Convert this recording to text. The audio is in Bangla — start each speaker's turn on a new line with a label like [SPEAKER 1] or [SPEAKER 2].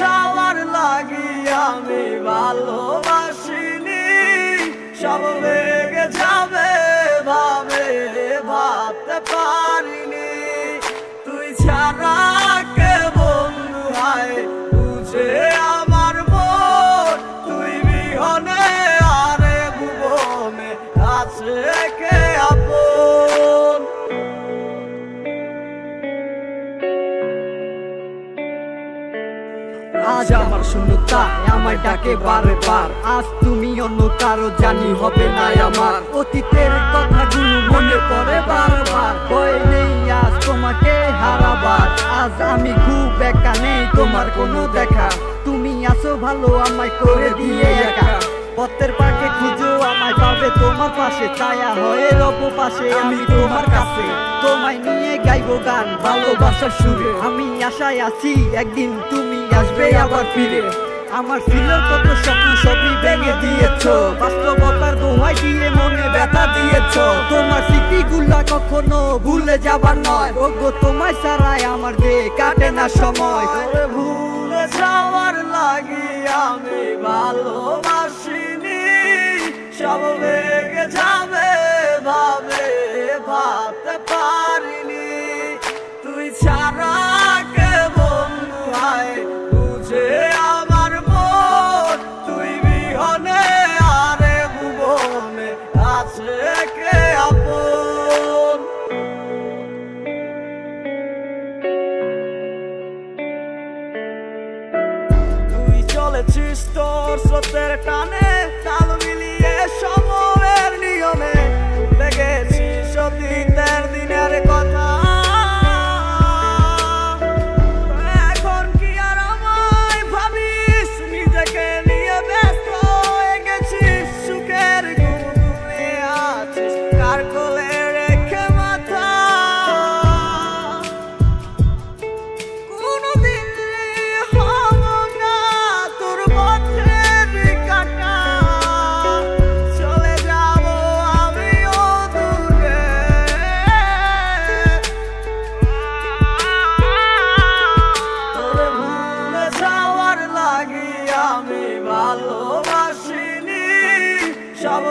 [SPEAKER 1] যাওয়ার লাগি আমি ভালোবাসিনি। সব ভেঙে যাবে ভাবে ভাবতে পারিনি। তুই ছাড়া কে বন্ধু হয়? বুঝে আমার মন। তুই বিহনে আরে ভুবনে আছে
[SPEAKER 2] আজ আমার শূন্যতা, আমার ডাকে বারে বার। আজ তুমি অন্য কারও জানি হবে না আমার। অতীতের কথাগুলো মনে পড়ে বারবার। ভয় নেই আজ তোমাকে হারাবার। আজ আমি খুব একা নেই, তোমার কোনো দেখা। তুমি আসো ভালো, আমায় করে দিয়ে একা। পথের পাকে খুঁজো, আমায় পাবে তোমার পাশে। ছায়া হয়ে রব পাশে, আমি তোমার কাছে। তোমায় নিয়ে গাইবো গান, ভালোবাসার সুরে। আমি আশায় আছি, একদিন তুমি আসবে আবার ফিরে। আমার ফিলের কত স্বপ্ন সবই ভেঙে দিয়েছ। বাস্তবতার দোহাই দিয়ে মনে ব্যথা দিয়েছ। তোমার স্মৃতিগুলা কখনো ভুলে যাবার নয়। ওগো তোমায় সারাই আমার দে কাটে না সময়।
[SPEAKER 1] ভুলে যাওয়ার লাগে আমি ভালোবাসিনি চলেছিস তোর স্রোতের টানে তাল মিলিয়ে আমি ভালোবাসিনি সব